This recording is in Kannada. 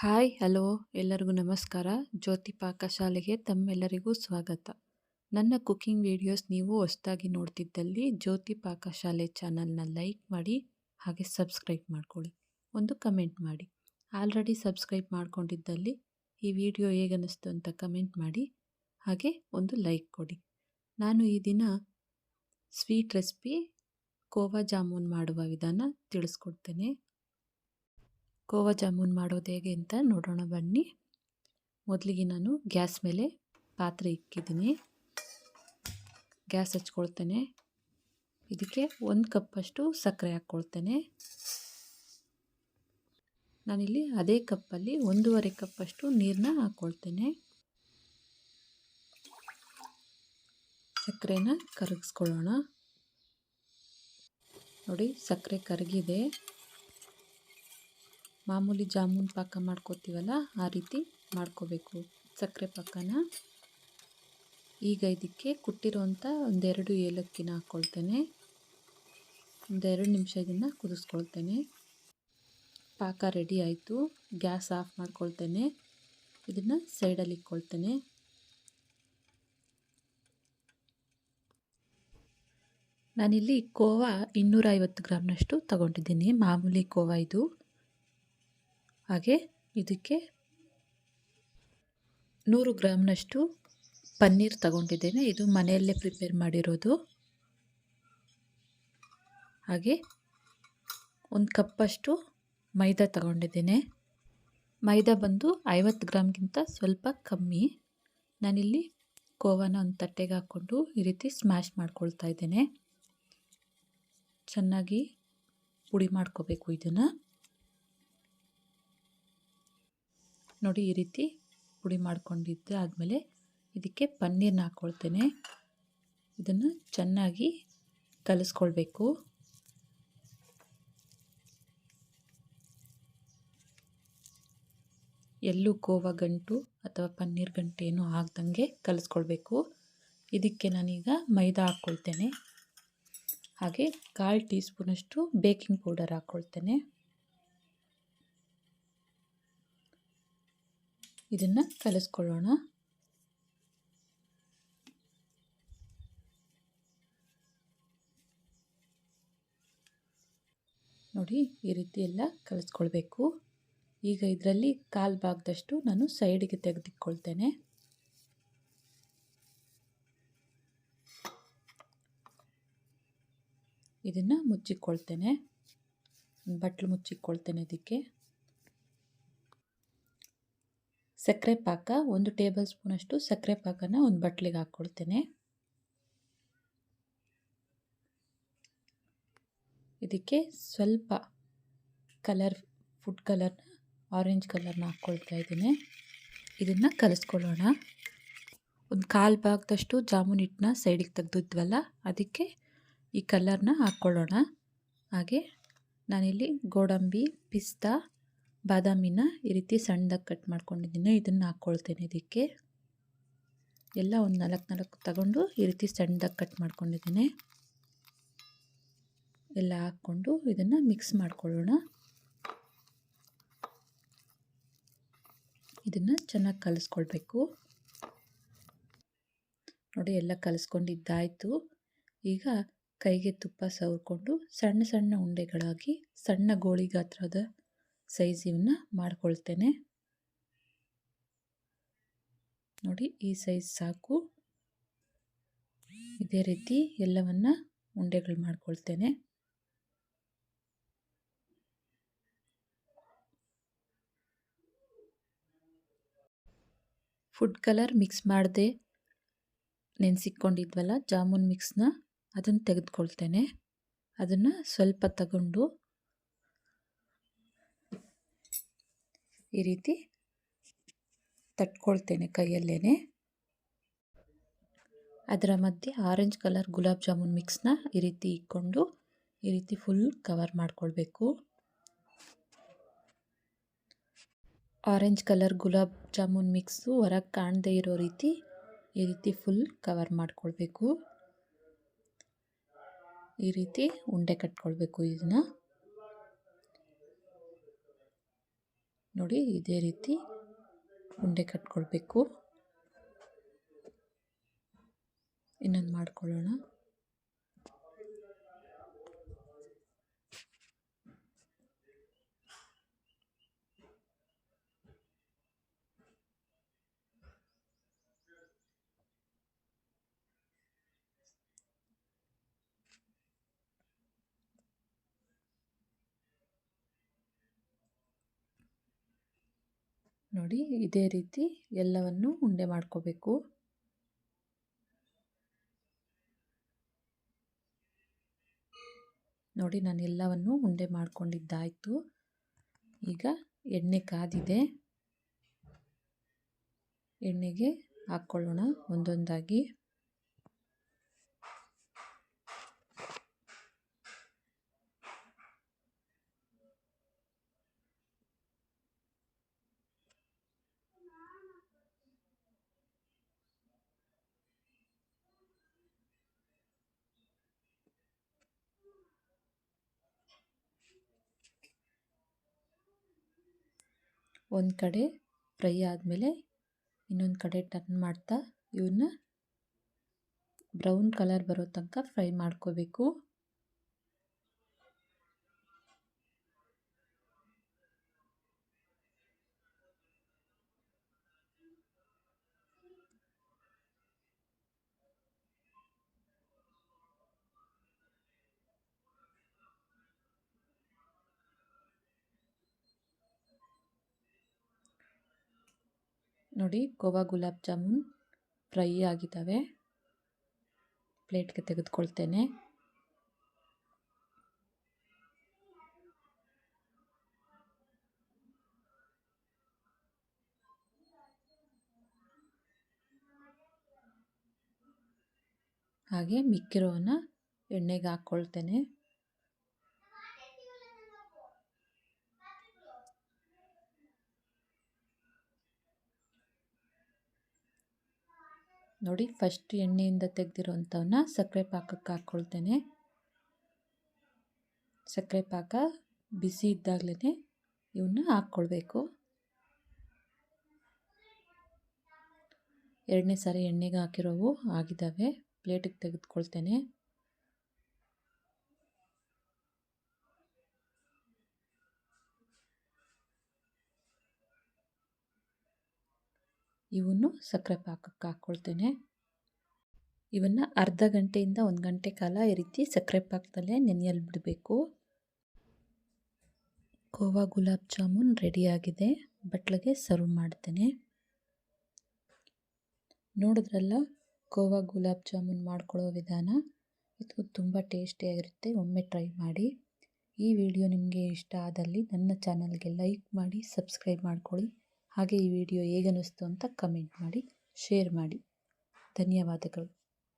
ಹಾಯ್, ಹಲೋ, ಎಲ್ಲರಿಗೂ ನಮಸ್ಕಾರ. ಜ್ಯೋತಿ ಪಾಕಶಾಲೆಗೆ ತಮ್ಮೆಲ್ಲರಿಗೂ ಸ್ವಾಗತ. ನನ್ನ ಕುಕ್ಕಿಂಗ್ ವಿಡಿಯೋಸ್ ನೀವು ಹೊಸದಾಗಿ ನೋಡ್ತಿದ್ದಲ್ಲಿ ಜ್ಯೋತಿ ಪಾಕಶಾಲೆ ಚಾನಲ್ನ ಲೈಕ್ ಮಾಡಿ, ಹಾಗೆ ಸಬ್ಸ್ಕ್ರೈಬ್ ಮಾಡ್ಕೊಳ್ಳಿ. ಒಂದು ಕಮೆಂಟ್ ಮಾಡಿ. ಆಲ್ರೆಡಿ ಸಬ್ಸ್ಕ್ರೈಬ್ ಮಾಡ್ಕೊಂಡಿದ್ದಲ್ಲಿ ಈ ವಿಡಿಯೋ ಹೇಗನ್ನಿಸ್ತು ಅಂತ ಕಮೆಂಟ್ ಮಾಡಿ, ಹಾಗೆ ಒಂದು ಲೈಕ್ ಕೊಡಿ. ನಾನು ಈ ದಿನ ಸ್ವೀಟ್ ರೆಸಿಪಿ ಕೋವಾ ಜಾಮೂನ್ ಮಾಡುವ ವಿಧಾನ ತಿಳಿಸ್ಕೊಡ್ತೇನೆ. ಕೋವಾ ಜಾಮೂನ್ ಮಾಡೋದು ಹೇಗೆ ಅಂತ ನೋಡೋಣ ಬನ್ನಿ. ಮೊದಲಿಗೆ ನಾನು ಗ್ಯಾಸ್ ಮೇಲೆ ಪಾತ್ರೆ ಇಕ್ಕಿದ್ದೀನಿ. ಗ್ಯಾಸ್ ಹಚ್ಕೊಳ್ತೇನೆ. ಇದಕ್ಕೆ ಒಂದು ಕಪ್ಪಷ್ಟು ಸಕ್ಕರೆ ಹಾಕ್ಕೊಳ್ತೇನೆ. ನಾನಿಲ್ಲಿ ಅದೇ ಕಪ್ಪಲ್ಲಿ ಒಂದೂವರೆ ಕಪ್ಪಷ್ಟು ನೀರನ್ನ ಹಾಕ್ಕೊಳ್ತೇನೆ. ಸಕ್ಕರೆನ ಕರಗಿಸ್ಕೊಳ್ಳೋಣ. ನೋಡಿ ಸಕ್ಕರೆ ಕರಗಿದೆ. ಮಾಮೂಲಿ ಜಾಮೂನ್ ಪಾಕ ಮಾಡ್ಕೋತೀವಲ್ಲ, ಆ ರೀತಿ ಮಾಡ್ಕೋಬೇಕು. ಸಕ್ಕರೆ ಪಾಕನ. ಈಗ ಇದಕ್ಕೆ ಕುಟ್ಟಿರೋಂಥ ಒಂದೆರಡು ಏಲಕ್ಕಿನ ಹಾಕ್ಕೊಳ್ತೇನೆ ಒಂದೆರಡು ನಿಮಿಷ ಇದನ್ನು ಕುದಿಸ್ಕೊಳ್ತೇನೆ. ಪಾಕ ರೆಡಿ ಆಯಿತು. ಗ್ಯಾಸ್ ಆಫ್ ಮಾಡ್ಕೊಳ್ತೇನೆ. ಇದನ್ನು ಸೈಡಲ್ಲಿ ಇಕ್ಕೊಳ್ತೇನೆ ನಾನಿಲ್ಲಿ ಕೋವಾ ಇನ್ನೂರೈವತ್ತು ಗ್ರಾಮ್ನಷ್ಟು ತಗೊಂಡಿದ್ದೀನಿ. ಮಾಮೂಲಿ ಕೋವಾ ಇದು. ಹಾಗೆ ಇದಕ್ಕೆ ನೂರು ಗ್ರಾಮ್ನಷ್ಟು ಪನ್ನೀರ್ ತಗೊಂಡಿದ್ದೇನೆ. ಇದು ಮನೆಯಲ್ಲೇ ಪ್ರಿಪೇರ್ ಮಾಡಿರೋದು. ಹಾಗೆ ಒಂದು ಕಪ್ಪಷ್ಟು ಮೈದಾ ತಗೊಂಡಿದ್ದೇನೆ. ಮೈದಾ ಬಂದು ಐವತ್ತು ಗ್ರಾಮ್ಗಿಂತ ಸ್ವಲ್ಪ ಕಮ್ಮಿ. ನಾನಿಲ್ಲಿ ಕೋವಾನ ಒಂದು ತಟ್ಟೆಗೆ ಹಾಕ್ಕೊಂಡು ಈ ರೀತಿ ಸ್ಮ್ಯಾಶ್ ಮಾಡ್ಕೊಳ್ತಾ ಇದ್ದೇನೆ. ಚೆನ್ನಾಗಿ ಪುಡಿ ಮಾಡ್ಕೋಬೇಕು ಇದನ್ನು. ನೋಡಿ ಈ ರೀತಿ ಪುಡಿ ಮಾಡ್ಕೊಂಡಿದ್ದೆ ಆದಮೇಲೆ ಇದಕ್ಕೆ ಪನ್ನೀರನ್ನ ಹಾಕ್ಕೊಳ್ತೇನೆ ಇದನ್ನು ಚೆನ್ನಾಗಿ ಕಲಿಸ್ಕೊಳ್ಬೇಕು. ಎಲ್ಲೂ ಕೋವಾ ಗಂಟು ಅಥವಾ ಪನ್ನೀರ್ ಗಂಟು ಏನೂ ಆಗ್ದಂಗೆ ಕಲಿಸ್ಕೊಳ್ಬೇಕು. ಇದಕ್ಕೆ ನಾನೀಗ ಮೈದಾ ಹಾಕ್ಕೊಳ್ತೇನೆ ಹಾಗೆ ಕಾಲು ಟೀ ಸ್ಪೂನಷ್ಟು ಬೇಕಿಂಗ್ ಪೌಡರ್ ಹಾಕ್ಕೊಳ್ತೇನೆ ಇದನ್ನು ಕಲಿಸ್ಕೊಳ್ಳೋಣ. ನೋಡಿ, ಈ ರೀತಿ ಎಲ್ಲ ಕಲಿಸ್ಕೊಳ್ಬೇಕು. ಈಗ ಇದರಲ್ಲಿ ಕಾಲು ಭಾಗದಷ್ಟು ನಾನು ಸೈಡಿಗೆ ತೆಗೆದಿಟ್ಕೊಳ್ತೇನೆ. ಇದನ್ನು ಮುಚ್ಚಿಕೊಳ್ತೇನೆ ಬಟ್ಲು ಮುಚ್ಚಿಕೊಳ್ತೇನೆ ಇದಕ್ಕೆ. ಸಕ್ಕರೆ ಪಾಕ, ಒಂದು ಟೇಬಲ್ ಸ್ಪೂನಷ್ಟು ಸಕ್ಕರೆ ಪಾಕನ ಒಂದು ಬಟ್ಲಿಗೆ ಹಾಕ್ಕೊಳ್ತೇನೆ ಇದಕ್ಕೆ ಸ್ವಲ್ಪ ಕಲರ್, ಫುಡ್ ಕಲರ್ನ, ಆರೆಂಜ್ ಕಲರ್ನ ಹಾಕ್ಕೊಳ್ತಾ ಇದ್ದೀನಿ. ಇದನ್ನು ಕಲಿಸ್ಕೊಳ್ಳೋಣ. ಒಂದು ಕಾಲು ಭಾಗದಷ್ಟು ಜಾಮೂನ್ ಹಿಟ್ಟನ್ನ ಸೈಡಿಗೆ ತೆಗೆದಿದ್ವಲ್ಲ, ಅದಕ್ಕೆ ಈ ಕಲರ್ನ ಹಾಕ್ಕೊಳ್ಳೋಣ. ಹಾಗೆ ನಾನಿಲ್ಲಿ ಗೋಡಂಬಿ, ಪಿಸ್ತಾ ಬಾದಾಮಿನ ಈ ರೀತಿ ಸಣ್ಣದಾಗಿ ಕಟ್ ಮಾಡ್ಕೊಂಡಿದ್ದೀನಿ. ಇದನ್ನು ಹಾಕ್ಕೊಳ್ತೇನೆ ಇದಕ್ಕೆ. ಎಲ್ಲ ಒಂದು ನಾಲ್ಕು ನಾಲ್ಕು ತಗೊಂಡು ಈ ರೀತಿ ಸಣ್ಣದಾಗಿ ಕಟ್ ಮಾಡ್ಕೊಂಡಿದ್ದೀನಿ. ಎಲ್ಲ ಹಾಕ್ಕೊಂಡು ಇದನ್ನು ಮಿಕ್ಸ್ ಮಾಡ್ಕೊಳ್ಳೋಣ. ಇದನ್ನು ಚೆನ್ನಾಗಿ ಕಲಿಸ್ಕೊಳ್ಬೇಕು. ನೋಡಿ, ಎಲ್ಲ ಕಲಿಸ್ಕೊಂಡಿದ್ದಾಯಿತು. ಈಗ ಕೈಗೆ ತುಪ್ಪ ಸವರ್ಕೊಂಡು ಸಣ್ಣ ಸಣ್ಣ ಉಂಡೆಗಳಾಗಿ ಸಣ್ಣ ಗೋಳಿ ಗಾತ್ರದ ಸೈಜ್ ಇವನ್ನ ಮಾಡ್ಕೊಳ್ತೇನೆ. ನೋಡಿ, ಈ ಸೈಜ್ ಸಾಕು. ಇದೇ ರೀತಿ ಎಲ್ಲವನ್ನ ಉಂಡೆಗಳು ಮಾಡ್ಕೊಳ್ತೇನೆ. ಫುಡ್ ಕಲರ್ ಮಿಕ್ಸ್ ಮಾಡಿದೆ. ನೆನೆಸಿಕೊಂಡಿದ್ವಲ್ಲ ಜಾಮೂನ್ ಮಿಕ್ಸ್ನ ಅದನ್ನು ತೆಗೆದುಕೊಳ್ತೇನೆ. ಅದನ್ನು ಸ್ವಲ್ಪ ತಗೊಂಡು ಈ ರೀತಿ ತಟ್ಕೊಳ್ತೇನೆ ಕೈಯಲ್ಲೇ ಅದರ ಮಧ್ಯೆ ಆರೆಂಜ್ ಕಲರ್ ಗುಲಾಬ್ ಜಾಮೂನ್ ಮಿಕ್ಸ್ನ ಈ ರೀತಿ ಇಕ್ಕೊಂಡು ಈ ರೀತಿ ಫುಲ್ ಕವರ್ ಮಾಡಿಕೊಳ್ಬೇಕು. Orange colour gulab jamun mix ಹೊರಗೆ ಕಾಣದೇ ಇರೋ ರೀತಿ ಈ ರೀತಿ ಫುಲ್ ಕವರ್ ಮಾಡಿಕೊಳ್ಬೇಕು. ಈ ರೀತಿ ಉಂಡೆ ಕಟ್ಕೊಳ್ಬೇಕು ಇದನ್ನು. ನೋಡಿ ಇದೇ ರೀತಿ ಉಂಡೆ ಕಟ್ಕೊಳ್ಬೇಕು. ಇನ್ನೊಂದು ಮಾಡ್ಕೊಳ್ಳೋಣ. ನೋಡಿ, ಇದೇ ರೀತಿ ಎಲ್ಲವನ್ನು ಉಂಡೆ ಮಾಡ್ಕೋಬೇಕು. ನೋಡಿ, ನಾನು ಎಲ್ಲವನ್ನು ಉಂಡೆ ಮಾಡ್ಕೊಂಡಿದ್ದಾಯಿತು. ಈಗ ಎಣ್ಣೆ ಕಾದಿದೆ. ಎಣ್ಣೆಗೆ ಹಾಕ್ಕೊಳ್ಳೋಣ ಒಂದೊಂದಾಗಿ. ಒಂದು ಕಡೆ ಫ್ರೈ ಆದಮೇಲೆ ಇನ್ನೊಂದು ಕಡೆ ಟರ್ನ್ ಮಾಡ್ತಾ ಇವನ್ನ ಬ್ರೌನ್ ಕಲರ್ ಬರೋ ತನಕ ಫ್ರೈ ಮಾಡ್ಕೋಬೇಕು. ನೋಡಿ ಕೋವಾ ಗುಲಾಬ್ ಜಾಮೂನ್ ಫ್ರೈ ಆಗಿದ್ದಾವೆ. ಪ್ಲೇಟ್ಗೆ ತೆಗೆದುಕೊಳ್ತೇನೆ. ಹಾಗೆ ಮಿಕ್ಕಿರೋವನ್ನು ಎಣ್ಣೆಗೆ ಹಾಕ್ಕೊಳ್ತೇನೆ. ನೋಡಿ ಫಸ್ಟ್ ಎಣ್ಣೆಯಿಂದ ತೆಗೆದಿರುವಂಥವನ್ನ ಸಕ್ಕರೆ ಪಾಕಕ್ಕೆ ಹಾಕ್ಕೊಳ್ತೇನೆ. ಸಕ್ಕರೆ ಪಾಕ ಬಿಸಿ ಇದ್ದಾಗಲೇ ಇವನ್ನ ಹಾಕ್ಕೊಳ್ಬೇಕು. ಎರಡನೇ ಸಾರಿ ಎಣ್ಣೆಗೆ ಹಾಕಿರೋವು ಆಗಿದ್ದಾವೆ. ಪ್ಲೇಟಿಗೆ ತೆಗೆದುಕೊಳ್ತೇನೆ. ಇವನ್ನು ಸಕ್ಕರೆ ಪಾಕಕ್ಕೆ ಹಾಕ್ಕೊಳ್ತೇನೆ. ಇವನ್ನು ಅರ್ಧ ಗಂಟೆಯಿಂದ ಒಂದು ಗಂಟೆ ಕಾಲ ಈ ರೀತಿ ಸಕ್ಕರೆ ಪಾಕದಲ್ಲೇ ನೆನೆಯಲ್ಲಿ ಬಿಡಬೇಕು. ಕೋವಾ ಗುಲಾಬ್ ಜಾಮೂನ್ ರೆಡಿಯಾಗಿದೆ ಬಟ್ಲಿಗೆ ಸರ್ವ್ ಮಾಡ್ತೇನೆ. ನೋಡಿದ್ರಲ್ಲ ಕೋವಾ ಗುಲಾಬ್ ಜಾಮೂನ್ ಮಾಡ್ಕೊಳ್ಳೋ ವಿಧಾನ? ಇದು ತುಂಬ ಟೇಸ್ಟಿಯಾಗಿರುತ್ತೆ ಒಮ್ಮೆ ಟ್ರೈ ಮಾಡಿ. ಈ ವಿಡಿಯೋ ನಿಮಗೆ ಇಷ್ಟ ಆದಲ್ಲಿ ನನ್ನ ಚಾನಲ್ಗೆ ಲೈಕ್ ಮಾಡಿ, ಸಬ್ಸ್ಕ್ರೈಬ್ ಮಾಡ್ಕೊಳ್ಳಿ. ಹಾಗೆ ಈ ವಿಡಿಯೋ ಹೇಗನ್ನಿಸ್ತು ಅಂತ ಕಮೆಂಟ್ ಮಾಡಿ ಶೇರ್ ಮಾಡಿ. ಧನ್ಯವಾದಗಳು.